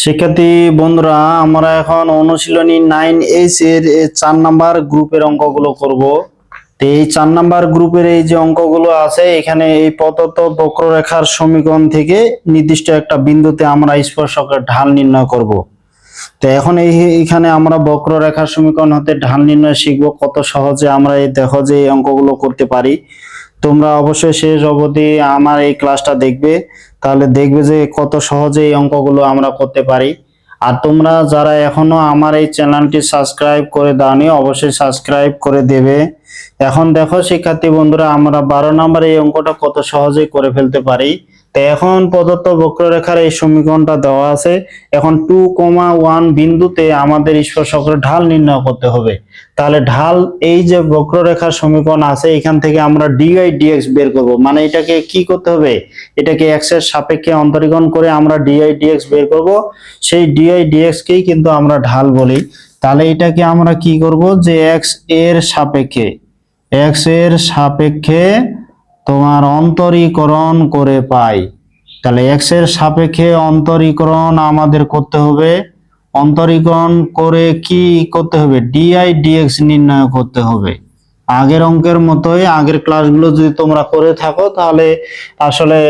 শিক্ষার্থী বন্ধুরা, আমরা এখন অনুশীলনী নাইন এইচ এর চার নাম্বার গ্রুপের অঙ্কগুলো করব। তো এই চার নাম্বার গ্রুপের এই যে অঙ্কগুলো আছে, এখানে এই প্রদত্ত বক্ররেখার সমীকরণ থেকে নির্দিষ্ট একটা বিন্দুতে আমরা স্পর্শকের ঢাল নির্ণয় করব। তো এখন এই এখানে আমরা বক্ররেখার সমীকরণ হতে ঢাল নির্ণয় শিখব, কত সহজে আমরা এই দেখো যে এই অঙ্কগুলো করতে পারি। তোমরা অবশ্যই শেষ অবধি আমার এই ক্লাসটা দেখবে। তাহলে দেখবে যে কত সহজে এই অঙ্কগুলো আমরা করতে পারি। আর তোমরা যারা এখনও আমার এই চ্যানেলটি সাবস্ক্রাইব করে দাওনি, অবশ্যই সাবস্ক্রাইব করে দেবে। এখন দেখো শিক্ষার্থী বন্ধুরা, আমরা বারো নম্বর এই অঙ্কটা কত সহজে করে ফেলতে পারি। এখন প্রদত্ত বক্ররেখার এই সমীকরণটা দেওয়া আছে। এখন টু কমা ওয়ান বিন্দুতে আমাদের স্পর্শকের ঢাল নির্ণয় করতে হবে। তাহলে ঢাল এই যে বক্ররেখার সমীকরণ আছে, এখান থেকে আমরা ডিআই ডিএক্স বের করব। মানে এটাকে কি করতে হবে? এটাকে এক্সের সাপেক্ষে অন্তরীকরণ করে আমরা ডিআই ডিএক্স বের করব। সেই ডিআই ডিএক্স কেই কিন্তু আমরা ঢাল বলি। তাহলে এটাকে আমরা কি করব? যে এক্সের সাপেক্ষে এক্সের সাপেক্ষে তোমার অন্তরীকরণ করে পাই। তাহলে এক্সের সাপেক্ষে অন্তরীকরণ আমাদের করতে হবে। অন্তরীকরণ করে কি করতে হবে? ডিআই ডিএক্স নির্ণয় করতে হবে। আগের অঙ্কের মতোই আগের ক্লাসগুলো যদি তোমরা করে থাকো, তাহলে আসলে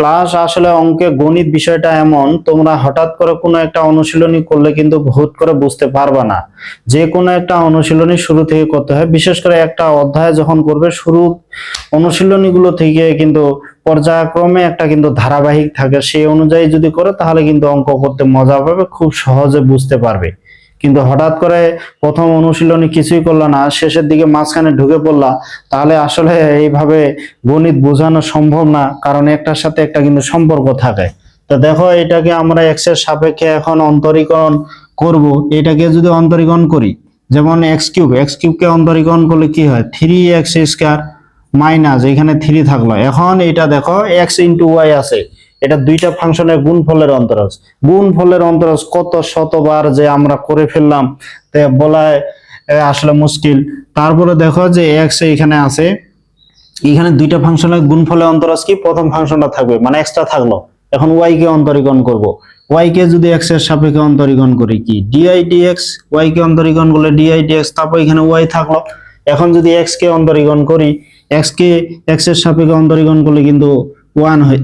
ক্লাস আসলে অঙ্কে গণিত বিষয়টা এমন, তোমরা হঠাৎ করে কোনো একটা অনুশীলনী করলে কিন্তু ভূত করে বুঝতে পারবা না। যে কোনো একটা অনুশীলনী শুরু থেকে করতে হয়। বিশেষ করে একটা অধ্যায় যখন করবে, শুরু অনুশীলনীগুলো থেকে কিন্তু পর্যায়ক্রমে একটা কিন্তু ধারাবাহিক থাকে। সেই অনুযায়ী যদি করে, তাহলে কিন্তু অঙ্ক করতে মজা পাবে, খুব সহজে বুঝতে পারবে। কিন্তু হঠাৎ করে প্রথম অনুশীলনী কিছুই করল না, শেষের দিকে মাঝখানে ঢুকে পড়লা, তাহলে আসলে এইভাবে গণিত বোঝানো সম্ভব না, কারণ একটার সাথে একটা কিন্তু সম্পর্ক থাকে। তো দেখো, এটাকে আমরা এক্সের সাপেক্ষে এখন অন্তরীকরণ করব। এটাকে যদি অন্তরীকরণ করি, যেমন এক্স কিউব এক্স কিউবকে অন্তরীকরণ করলে কি হয়? থ্রি এক্স স্কোয়ার মাইনাস এখানে থ্রি থাকল। এখন এটা দেখো এক্স ইন্টু ওয়াই আছে। এটা দুইটা ফাংশনের গুণফলের অন্তরজ। গুণফলের অন্তরজ কত শতবার যে আমরা করে ফেললাম বলায় আসলে মুশকিল। তারপরে দেখো যে এক্স এখানে আছে। এখানে দুইটা ফাংশনের গুণফলের অন্তরজ কি? প্রথম ফাংশনটা থাকবে মানে এক্সট্রা থাকল। এখন ওয়াই কে অন্তরীকরণ করব। ওয়াই কে যদি এক্সের সাপেক্ষে অন্তরীকরণ করি কি? D I D X Y কে অন্তরীকরণ করলে ডিআই ডিএক্স তারপর এখানে ওয়াই থাকল। এখন যদি এক্স কে অন্তরীকরণ করি এক্স কে এক্সের সাপেক্ষে অন্তরীকরণ করলে কিন্তু ওয়ান হয়ে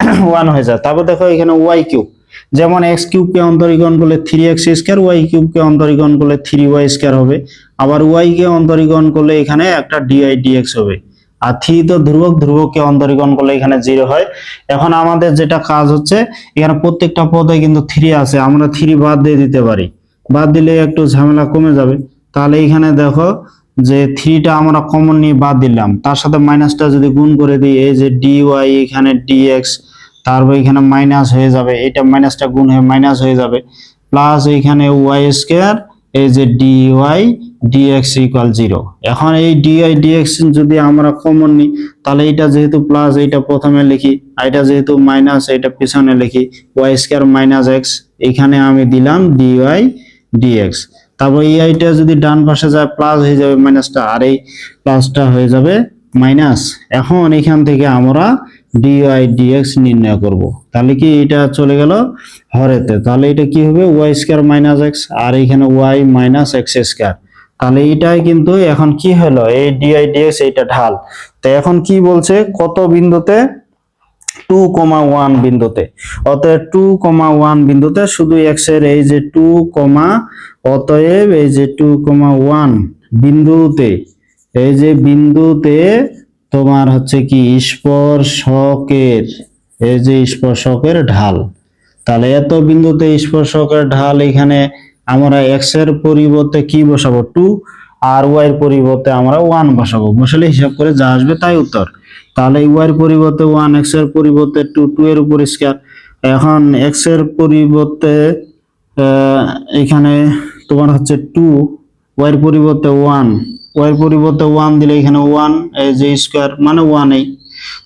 ওয়ান হয়ে যায়। তারপর দেখো এখানে ওয়াই কিউব যেমন এক্স কিউব কে অন্তরীকরণ করলে three X square, Y cube কে অন্তরীকরণ করলে থ্রি ওয়াই স্কোয়ার হবে। আবার ওয়াই কে অন্তরীকরণ করলে এখানে একটা ডিআই ডিএক্স হবে। আর থ্রি তো ধ্রুবক ধ্রুবককে অন্তরীকরণ করলে এখানে জিরো হয়। এখন আমাদের যেটা কাজ হচ্ছে, এখানে প্রত্যেকটা পদে কিন্তু থ্রি আছে, আমরা থ্রি বাদ দিয়ে দিতে পারি। বাদ দিলে একটু ঝামেলা কমে যাবে। তাহলে এখানে দেখো যে থ্রিটা আমরা কমন নিয়ে বাদ দিলাম, তার সাথে মাইনাসটা যদি গুণ করে দিই, এই যে ডি ওয়াই এখানে ডিএক্স তারপর এখানে মাইনাস হয়ে যাবে, এটা মাইনাসটা গুণ হয়ে মাইনাস হয়ে যাবে প্লাস এখানে ওয়াই স্কোয়ার এই যে D Y DX equal zero এখন এই ডিআই ডিএক্স যদি আমরা কমন নিই, তাহলে এটা যেহেতু প্লাস এইটা প্রথমে লিখি এটা যেহেতু মাইনাস এটা পিছনে লিখি ওয়াই স্কোয়ার মাইনাস এক্স এখানে আমি দিলাম ডিওয়াই ডিএক্স তারপর এই আইটা যদি ডান পাশে যায় প্লাস হয়ে যাবে মাইনাসটা আর এই প্লাসটা হয়ে যাবে মাইনাস এখন এখান থেকে আমরা ডিওয়াই ডিএক্স নির্ণয় করব। তাহলে কি এটা চলে গেল হরেতে? তাহলে এটা কি হবে? ওয়াই স্কোয়ার মাইনাস এক্স আর এখানে ওয়াই মাইনাস এক্স স্কোয়ার তাহলে এটাই কিন্তু এখন কি হলো? এই ডিআই ডিএক্স এইটা ঢাল। তো এখন কি বলছে? কত বিন্দুতে টু কমা ওয়ান বিন্দুতে। অতএব টু কমা ওয়ান বিন্দুতে শুধু এক্সের এই যে টু কমা অতএব এই যে টু কমা ওয়ান বিন্দুতে, এই যে বিন্দুতে তোমার হচ্ছে কি স্পর্শকের, এই যে স্পর্শকের ঢাল। তাহলে এত বিন্দুতে স্পর্শকের ঢাল এখানে আমরা এক্সের পরিবর্তে কি বসাবো? টু আর ওয়াই এর পরিবর্তে আমরা ওয়ান বসাবো। বসালে হিসাব করে যা আসবে তাই উত্তর। তাহলে ওয়াই এর পরিবর্তে ওয়ান এক্সের পরিবর্তে টু টু এর উপর স্কয়ার এখন এক্সের পরিবর্তে এখানে তোমার হচ্ছে টু ওয়াই এর পরিবর্তে ওয়ান ওয়াই এর পরিবর্তে ওয়ান দিলে এখানে ওয়ান এই যে স্কয়ার মানে ওয়ান এই।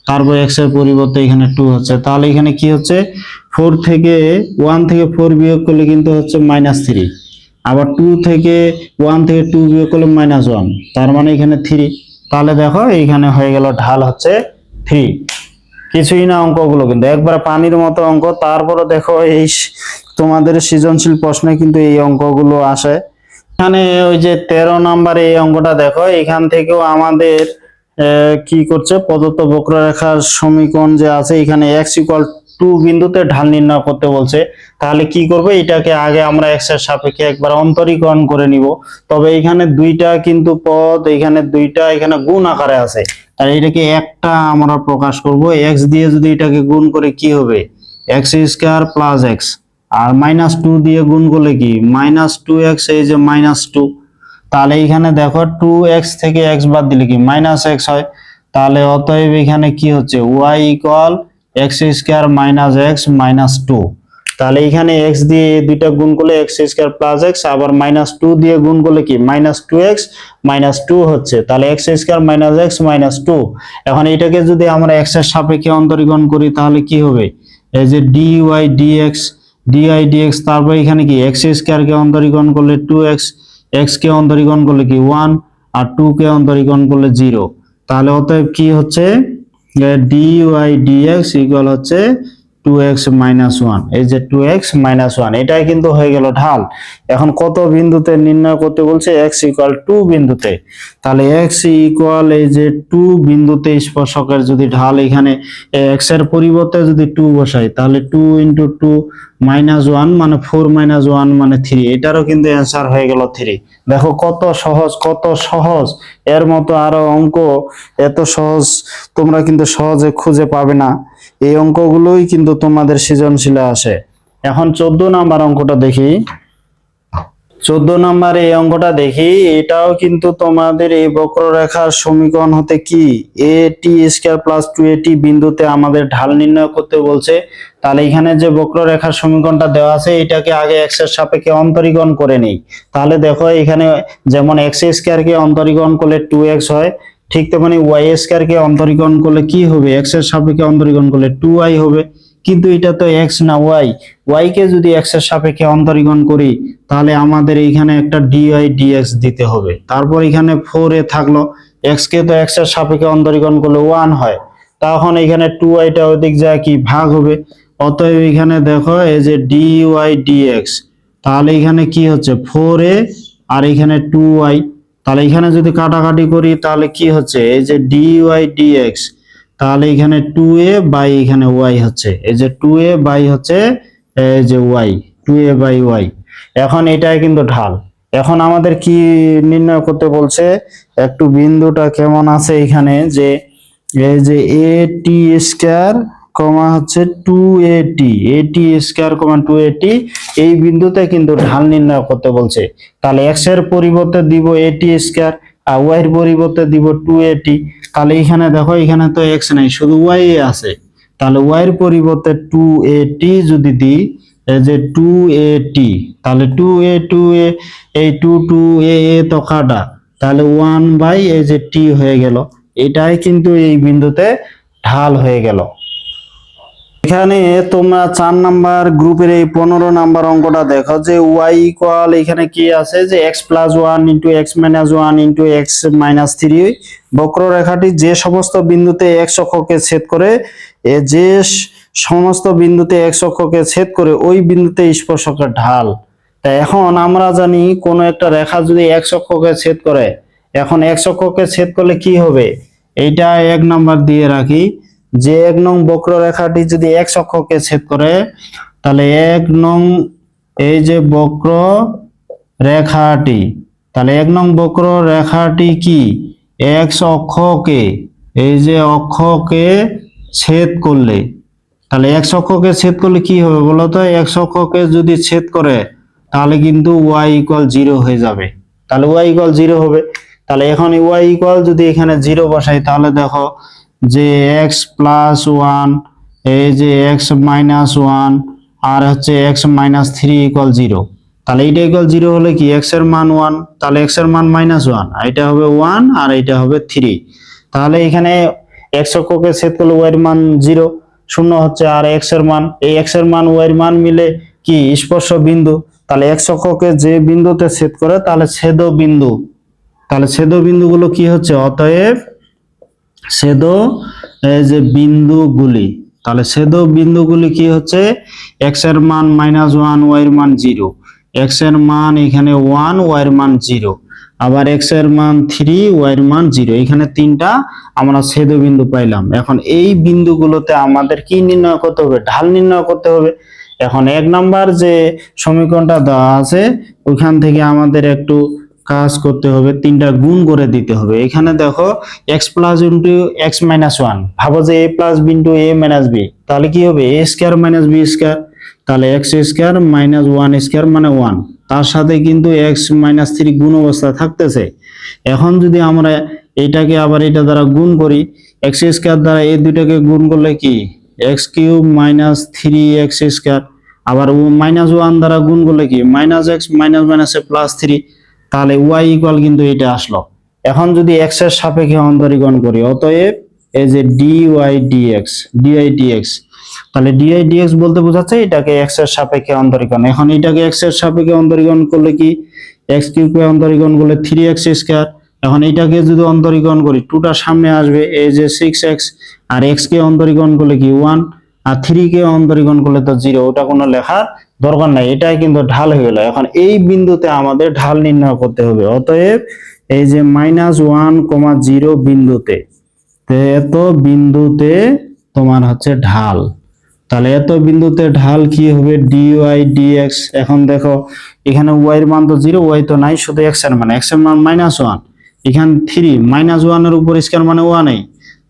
তারপর এক্সের পরিবর্তে এখানে টু হচ্ছে। তাহলে এখানে কি হচ্ছে? ফোর থেকে ওয়ান থেকে ফোর বিয়োগ করলে কিন্তু হচ্ছে মাইনাস থ্রি আবার টু থেকে ওয়ান থেকে টু বিয়োগ করলে মাইনাস ওয়ান তার মানে এখানে থ্রি তাহলে দেখো, এইখানে হয়ে গেল ঢাল হচ্ছে থ্রি কিছুই না অঙ্কগুলো কিন্তু। একবার পানির মতো অঙ্ক তারপরে দেখো এই তোমাদের সৃজনশীল প্রশ্নে কিন্তু এই অঙ্কগুলো আসে। এখানে ওই যে তেরো নাম্বার এই অঙ্কটা দেখো, এখান থেকেও আমাদের কি করছে? প্রদত্ত বক্ররেখার সমীকরণ যে আছে, এখানে এক্স ইকুয়াল টু বিন্দুতে ঢাল নির্ণয় করতে বলছে, তাহলে কি করবে? এটাকে আগে আমরা এক্সের সাপেক্ষে একবার অন্তরীকরণ করে নিব। তবে এখানে দুইটা কিন্তু পদ, এখানে দুইটা, এখানে গুণ আকারে আছে। আর এটাকে একটা আমরা প্রকাশ করব। এক্স দিয়ে যদি এটাকে গুণ করে কি হবে? এক্স স্কোয়ার প্লাস এক্স আর মাইনাস টু দিয়ে গুণ করলে কি? মাইনাস টু এক্স এই যে মাইনাস টু তাহলে এখানে দেখো টু এক্স থেকে এক্স বাদ দিলে কি? মাইনাস এক্স হয়। তাহলে অতএব এখানে কি হচ্ছে? Y equal X square minus X minus two তাহলে এখানে এক্স দিয়ে দুইটা গুণ করলে এক্স স্কোয়ার প্লাস এক্স আবার মাইনাস টু দিয়ে গুণ করলে কি? Minus two X minus two হচ্ছে। তাহলে X square minus X minus two এখন এটাকে যদি আমরা এক্সের সাপেক্ষে অন্তরীকরণ করি, তাহলে কি হবে? এই যে D Y DX DI DX তারপর এখানে কি? এক্স স্কোয়ার কে অন্তরীকরণ করলে টু এক্স কে অন্তরীকরণ করলে কি? ওয়ান আর টু কে অন্তরীকরণ করলে জিরো তাহলে অতএব কি হচ্ছে? D Y D DX equal হচ্ছে টু এক্স মাইনাস ওয়ান এই যে টু এক্স মাইনাস ওয়ান এটাই কিন্তু হয়ে গেল ঢাল। এখন কত বিন্দুতে নির্ণয় করতে বলছে? এক্স ইকুয়াল টু বিন্দুতে। তাহলে এক্স ইকুয়াল এই যে টু বিন্দুতে স্পর্শকের যদি ঢাল এখানে এক্সের পরিবর্তে যদি টু বসাই, তাহলে two into two minus one মানে ফোর মাইনাস ওয়ান মানে থ্রি এটারও কিন্তু অ্যান্সার হয়ে গেল থ্রি দেখো কত সহজ কত সহজ। এর মতো আরও অঙ্ক এত সহজ তোমরা কিন্তু সহজে খুঁজে পাবে না। এই অঙ্কগুলোই কিন্তু তোমাদের সৃজনশীলে আসে। এখন চোদ্দ নাম্বার অঙ্কটা দেখি। চোদ্দ নাম্বার এই অঙ্কটা দেখি, এটাও কিন্তু তোমাদের এই বক্ররেখার সমীকরণ হতে কি? A T square plus two A T বিন্দুতে আমাদের ঢাল নির্ণয় করতে বলছে। তাহলে এখানে যে বক্ররেখার সমীকরণটা দেওয়া আছে, এটাকে আগে এক্সের সাপেক্ষে অন্তরীকরণ করে নেই। তাহলে দেখো এখানে যেমন এক্স স্কোয়ার কে অন্তরীকরণ করলে টু এক্স হয় ঠিক তেমনি ওয়াই স্কোয়ার কে অন্তরীকরণ করলে কি হবে? এক্সের সাপেক্ষে অন্তরীকরণ করলে টু ওয়াই হবে। কিন্তু এটা তো এক্স না ওয়াই ওয়াই কে যদি এক্সের সাপেক্ষে অন্তরীকরণ করি, তাহলে আমাদের এইখানে একটা ডিওয়াই ডিএক্স দিতে হবে। তারপর এখানে ফোর এ থাকল। এক্স কে তো এক্সের সাপেক্ষে অন্তরীকরণ করলে ওয়ান হয়। তখন এখানে টু ওয়াইটা ওদিক যায় কি? ভাগ হবে। অতএব এখানে দেখো, এই যে ডিওয়াই ডিএক্স তাহলে এখানে কি হচ্ছে? ফোর এ আর এখানে টু ওয়াই তাহলে এখানে যদি কাটাকাটি করি, তাহলে কি হচ্ছে? এই যে ডি ওয়াই ডি এক্স তাহলে এখানে টু এ বাই এখানে ওয়াই হচ্ছে। এই যে টু এ বাই হচ্ছে, এই যে Y two A by Y এখন এটাই কিন্তু ঢাল। এখন আমাদের কি নির্ণয় করতে বলছে? একটু বিন্দুটা কেমন আছে এখানে? যে, এই যে এ টি স্কোয়ার কমা হচ্ছে two A T A T square comma two A T এই বিন্দুতে কিন্তু ঢাল নির্ণয় করতে বলছে। তাহলে এক্সের পরিবর্তে দিব এ টি স্কোয়ার আর ওয়াই এর পরিবর্তে দিব টু এ টি তাহলে এখানে দেখো, এখানে তো এক্স নাই, শুধু ওয়াই আছে। তাহলে ওয়াই এর পরিবর্তে টু এ টি যদি দিই যে টু এ টি তাহলে টু এ টু এ এই টু টু এ এ তো কাটা। তাহলে ওয়ান বাই এই যে টি হয়ে গেল। এটাই কিন্তু এই বিন্দুতে ঢাল হয়ে গেল। এখানে তোমরা চার নাম্বার গ্রুপের এই পনেরো নাম্বার অঙ্কটা দেখো যে ওয়াই ইকুয়াল এখানে কি আছে যে X plus one into X minus one into X minus three বক্ররেখাটি যে সমস্ত বিন্দুতে এক্স অক্ষকে ছেদ করে, এ যে সমস্ত বিন্দুতে এক্স অক্ষকে ছেদ করে ওই বিন্দুতে স্পর্শকের ঢাল। তা এখন আমরা জানি কোন একটা রেখা যদি এক্স অক্ষকে ছেদ করে, এখন এক্স অক্ষকে ছেদ করলে কি হবে? এইটা এক নাম্বার দিয়ে রাখি। যে এক নং বক্ররেখাটি যদি এক্স অক্ষকে ছেদ করে, তাহলে এক নং এই যে বক্র রেখাটি তাহলে এক নং বক্র রেখাটি কি? এক্স অক্ষকে, এই যে অক্ষকে ছেদ করলে, তাহলে এক্স অক্ষকে ছেদ করলে কি হবে বলো তো? এক্স অক্ষকে যদি ছেদ করে, তাহলে কিন্তু ওয়াই ইকুয়াল জিরো হয়ে যাবে। তাহলে ওয়াই ইকুয়াল জিরো হবে। তাহলে এখন ওয়াই ইকুয়াল যদি এখানে জিরো বসাই, তাহলে দেখো যে এক্স প্লাস ওয়ান এই যে এক্স মাইনাস ওয়ান আর হচ্ছে X minus three equal zero তাহলে এইটা ইকুয়াল জিরো হলে কি এক্সের মান ওয়ান তাহলে এক্সের মান মাইনাস ওয়ান এটা হবে ওয়ান আর এটা হবে থ্রি তাহলে এখানে এক্স অক্ষকে ছেদ করলে ওয়াই এর মান জিরো শূন্য হচ্ছে আর এক্সের মান। এই এক্সের মান ওয়াই এর মান মিলে কি স্পর্শ বিন্দু? তাহলে এক্স অক্ষকে যে বিন্দুতে ছেদ করে, তাহলে ছেদ বিন্দু তাহলে ছেদ বিন্দুগুলো কি হচ্ছে? অতএব ছেদ যে বিন্দুগুলি তাহলে ছেদ বিন্দুগুলি কি হচ্ছে? এক্সের মান মাইনাস ওয়ান ওয়াই এর মান জিরো এক্সের মান এখানে ওয়ান ওয়াই এর মান জিরো আবার এক্সের মান থ্রি ওয়াই এর মান জিরো এখানে তিনটা আমরা ছেদ বিন্দু পাইলাম। এখন এই বিন্দুগুলোতে আমাদের কি নির্ণয় করতে হবে? ঢাল নির্ণয় করতে হবে। এখন এক নাম্বার যে সমীকরণটা দেওয়া আছে, ওইখান থেকে আমাদের একটু কাজ করতে হবে, তিনটা গুণ করে দিতে হবে। এখানে দেখো X plus into X minus one ভাবো যে A plus B into A minus B তাহলে কি হবে? A square minus B square তাহলে X square minus one square মানে ওয়ান তার সাথে কিন্তু এক্স মাইনাস থ্রি গুণ অবস্থা থাকতেছে। এখন যদি আমরা এটাকে আবার এটা দ্বারা গুণ করি এক্স স্কোয়ার দ্বারা এই দুটাকে গুণ করলে কি? X cube minus three X square আবার মাইনাস ওয়ান দ্বারা গুণ করলে কি? Minus X minus minus plus three তাহলে ওয়াই ইকুয়াল কিন্তু এটা আসলো। এখন যদি এক্সের সাপেক্ষে অন্তরীকরণ করি, অতএব এই যে D Y DX DI DX তাহলে ডিআই ডিএক্স বলতে বোঝাচ্ছে এটাকে এক্সের সাপেক্ষে অন্তরীকরণ। এখন এটাকে এক্সের সাপেক্ষে অন্তরীকরণ করলে কি? এক্স কিউবকে অন্তরীকরণ করলে থ্রি এক্স স্কোয়ার এখন এটাকে যদি অন্তরীকরণ করি টুটা সামনে আসবে, এই যে সিক্স এক্স আর এক্স কে অন্তরীকরণ করলে কি? ওয়ান আর থ্রি কে অন্তরীকরণ করলে তো জিরো ওটা কোনো লেখার দরকার নাই, এটাই কিন্তু ঢাল হয়ে গেল। এখন এই বিন্দুতে আমাদের ঢাল নির্ণয় করতে হবে, অতএব এই যে মাইনাস ওয়ান কমা জিরো বিন্দুতে এত বিন্দুতে তোমার হচ্ছে ঢাল। তাহলে এত বিন্দুতে ঢাল কি হবে? ডি ওয়াই ডিএক্স এখন দেখো, এখানে ওয়াই এর মান তো জিরো ওয়াই তো নাই, শুধু এক্সের মান এক্সের মান মাইনাস ওয়ান এখানে থ্রি মাইনাস ওয়ানের উপর স্কোয়ার মানে ওয়ান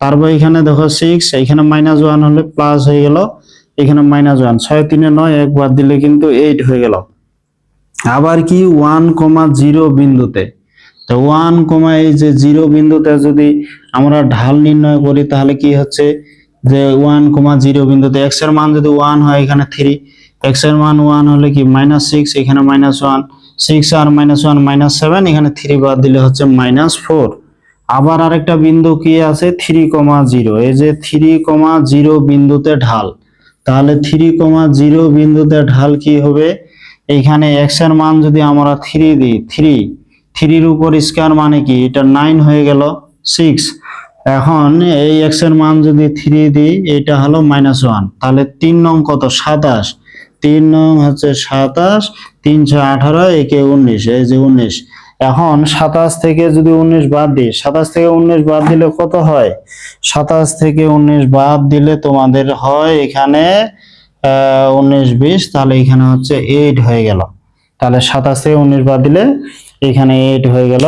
তারপর এখানে দেখো সিক্স এখানে মাইনাস ওয়ান হলে প্লাস হয়ে গেল। এখানে মাইনাস ওয়ান ছয়, তিনে নয় একবার দিলে কিন্তু এইট হয়ে গেল। আবার কি? ওয়ান কমা জিরো বিন্দুতে। তো ওয়ান কমা এই যে জিরো বিন্দুতে যদি আমরা ঢাল নির্ণয় করি, তাহলে কি হচ্ছে? যে ওয়ান কমা জিরো বিন্দুতে এক্সের মান যদি ওয়ান হয় এখানে থ্রি এক্সের মান ওয়ান হলে কি? মাইনাস সিক্স এখানে মাইনাস ওয়ান সিক্স আর মাইনাস ওয়ান মাইনাস সেভেন এখানে থ্রি বাদ দিলে হচ্ছে মাইনাস ফোর আবার আরেকটা বিন্দু কি আছে? Three comma zero. এই যে থ্রি কমা জিরো বিন্দুতে ঢাল। তাহলে থ্রি কমা জিরো বিন্দুতে ঢাল কি হবে? এইখানে এক্সের মান যদি আমরা থ্রি দিই, থ্রি, থ্রির উপর স্কোয়ার মানে কি? এটা নাইন হয়ে গেল সিক্স। এখন এই এক্সের মান যদি থ্রি দিই, এটা হলো মাইনাস ওয়ান তাহলে তিন নং কত? সাতাশ। তিন নং হচ্ছে সাতাশ, তিনশো আঠারো, একে উনিশ। এই যে উনিশ। এখন সাতাশ থেকে যদি উনিশ বাদ দিই, সাতাশ থেকে উনিশ বাদ দিলে কত হয়? সাতাশ থেকে উনিশ বাদ দিলে তোমাদের হয় এখানে উনিশ বিশ, তাহলে এখানে হচ্ছে এইট হয়ে গেল। তাহলে সাতাশ থেকে উনিশ বাদ দিলে এখানে এইট হয়ে গেল।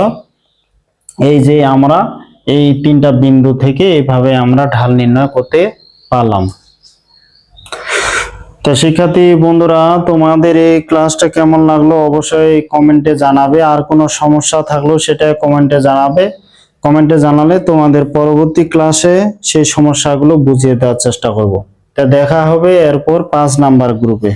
এই যে আমরা এই তিনটা বিন্দু থেকে এইভাবে আমরা ঢাল নির্ণয় করতে পারলাম। তো শিক্ষার্থী বন্ধুরা, তোমাদের এই ক্লাসটা কেমন লাগল অবশ্যই কমেন্টে জানাবে। আর কোনো সমস্যা থাকলেও সেটা কমেন্টে জানাবে। কমেন্টে জানালে তোমাদের পরবর্তী ক্লাসে সেই সমস্যাগুলো বুঝিয়ে দেওয়ার চেষ্টা করব। তা দেখা হবে এরপর পাঁচ নাম্বার গ্রুপে